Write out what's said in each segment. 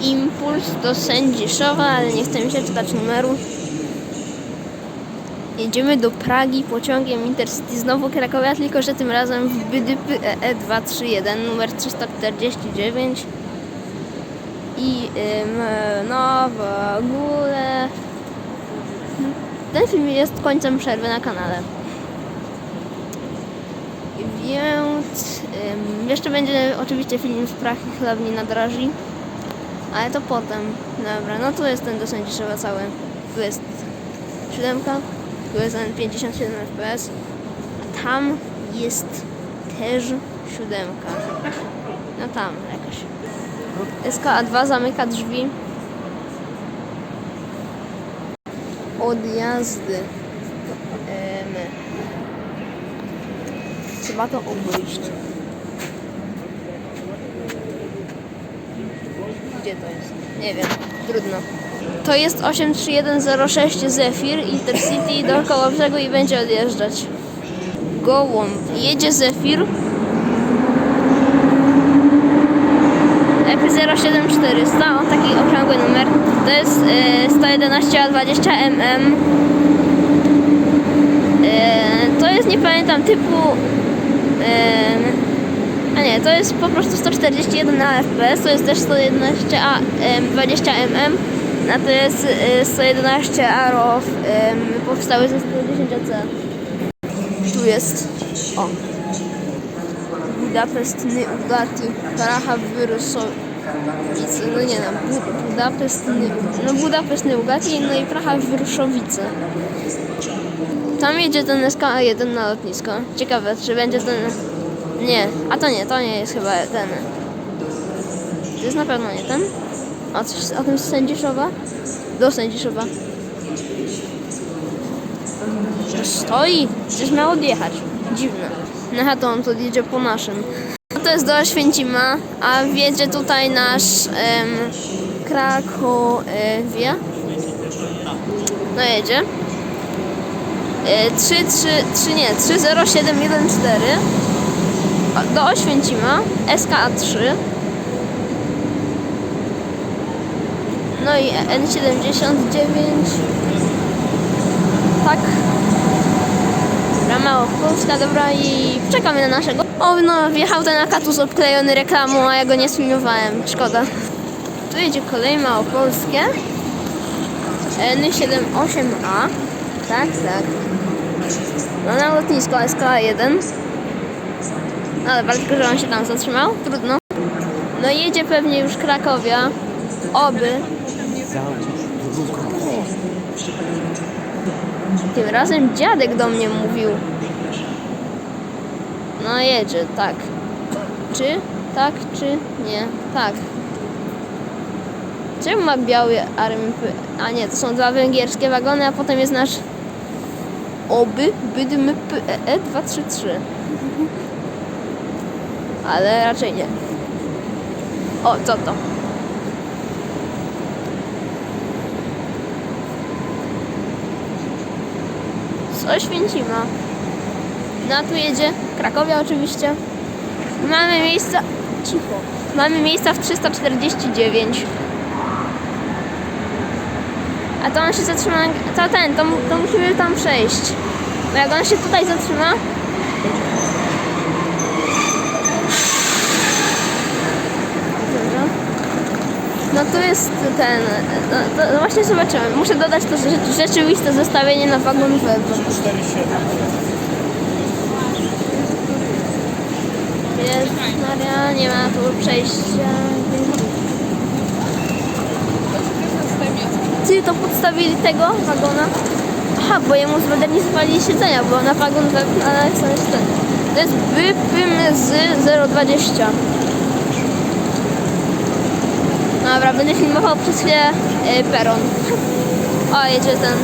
Impuls do Sędziszowa, ale nie chcę mi się czytać numeru. Jedziemy do Pragi pociągiem Intercity znowu Krakowia, tylko że tym razem w Bydypy E EE231 numer 349. I ym, no w ogóle ten film jest końcem przerwy na kanale. Więc ym, jeszcze będzie oczywiście film w Prach i chlebni na drażni. Ale to potem. Dobra, no tu jest ten do Sędziszowa cały. Tu jest siódemka, tu jest ten 57 fps, a tam jest też siódemka. No tam jakaś. SKA2 zamyka drzwi. Odjazdy. Em, Trzeba to obejść. Gdzie to jest? Nie wiem. Trudno. To jest 83106 Zephyr Intercity dookoła brzegu i będzie odjeżdżać. Gołąb. Jedzie Zephyr. EP07400, o taki okrągły numer. To jest e, 111 A20 mm. E, to jest, nie pamiętam, typu... E, a nie, to jest po prostu 141 na FPS, to jest też 111 A, em, 20 mm, a to jest e, 111 Arrow em, powstały ze 110 AC. Tu jest, o, Budapest Bugatti, Praha Wyruszowice, no nie no, Bu- Budapest, no Budapest Bugatti, no i Praha Wyruszowice. Tam jedzie ten SK1 na lotnisko. Ciekawe, czy będzie ten... Nie, a to nie, to nie jest chyba ten. To jest na pewno nie ten. A coś o tym z Sędziszowa? Do Sędziszowa. Stoi! Przecież miał odjechać. Dziwne. No to on tu jedzie po naszym. No to jest do Oświęcima, a wiedzie tutaj nasz em, Krakowie. No jedzie. E, 3, 3, 3, nie, 30714 O, do Oświęcima, SKA3 no i N79 tak. Dobra, Małopolska, dobra i czekamy na naszego. O no, wjechał ten Akatus obklejony reklamą, a ja go nie sfilmowałem, szkoda. Tu jedzie kolej Małopolskie. N78A tak, tak. No na lotnisko SK1. Ale tylko, że on się tam zatrzymał. Trudno. No jedzie pewnie już Krakowia. Oby. Tym razem dziadek do mnie mówił. No jedzie, tak. Czy? Tak, czy nie? Tak. Czemu ma biały RMP? A nie, to są dwa węgierskie wagony, a potem jest nasz oby bydmy PE 233. Ale raczej nie. O, co to? Z Oświęcima. No a tu jedzie Krakowia oczywiście. Mamy miejsca... Cicho. Mamy miejsca w 349. A to on się zatrzyma, to ten, to, to musimy tam przejść. Bo jak on się tutaj zatrzyma... Dobra. No tu jest ten, no, to no właśnie zobaczymy. Muszę dodać to rzeczy, rzeczywiste zestawienie na wagon web. Jest Maria, nie ma tu przejścia. Ty to podstawili tego wagona? Aha, bo jemu zmodernizowali siedzenia, bo na wagon web, ale jest ten? To jest BPM z 020. Dobra, będę filmował przez chwilę y, peron. O, jedzie ten.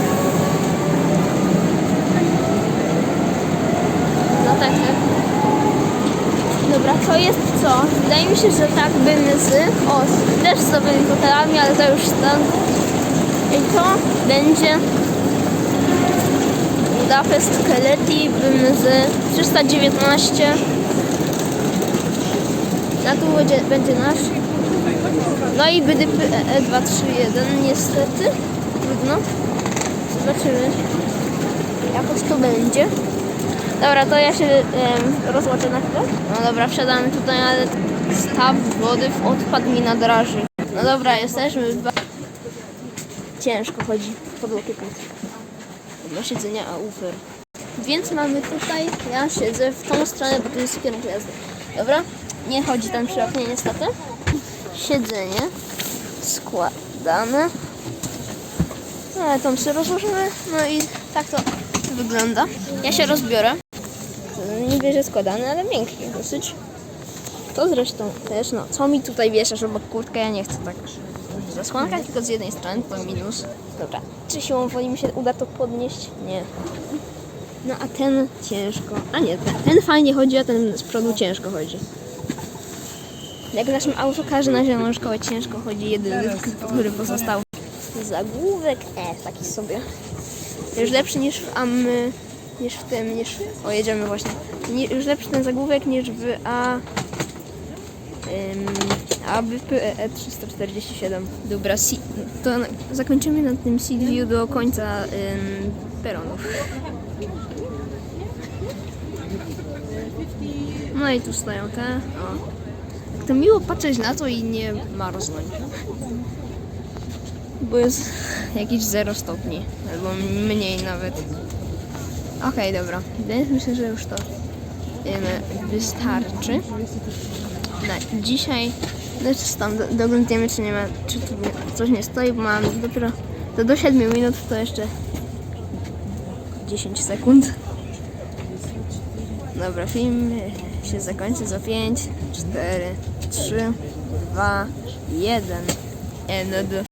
No tak, tak. Dobra, to jest co? Wydaje mi się, że tak bym z... O, też z nowymi hotelami, ale to już stan. I to będzie Budapest Keleti bym z 319. A tu będzie, będzie nasz. No i BDP E231 niestety. Trudno. Zobaczymy. Jakoś to będzie. Dobra, to ja się em, rozłączę na chwilę. No dobra, wsiadamy tutaj, ale staw wody w odpad mi nadraży. No dobra, jesteśmy Ciężko chodzi pod łokietem. Do siedzenia, a ufer. Więc mamy tutaj, ja siedzę w tą stronę, bo tu jest kierunek jazdy. Dobra? Nie chodzi tam przy oknie niestety. Siedzenie składane. No, tam sobie rozłożymy. No i tak to wygląda. Ja się rozbiorę. Nie bierze składany, ale miękki dosyć. To zresztą też, no co mi tutaj wieszasz obok kurtkę, ja nie chcę tak zasłonka, tylko z jednej strony, to minus. Dobra, czy siłą woli mi się uda to podnieść? Nie. No a ten ciężko, a nie, ten, ten fajnie chodzi, a ten z przodu ciężko chodzi. Jak w naszym autokarze na zieloną szkołę ciężko chodzi jedyny, który pozostał. Zagłówek E, taki sobie. Już lepszy niż w AM, niż w tym, niż... O, jedziemy właśnie. Nie, już lepszy ten zagłówek niż w A... Ym, ABP E347. Dobra, si, to zakończymy na tym Seed View do końca ym, peronów. No i tu stoją te. O. To miło patrzeć na to i nie marznąć. Bo jest jakieś 0 stopni, albo mniej nawet. Okej, dobra. Więc myślę, że już to wystarczy. Na dzisiaj znaczy tam do- doglądniemy, czy nie ma, czy tu coś nie stoi, bo mam dopiero to do 7 minut, to jeszcze 10 sekund. Dobra, film się zakończy za 5, 4, 3, 2, 1. End.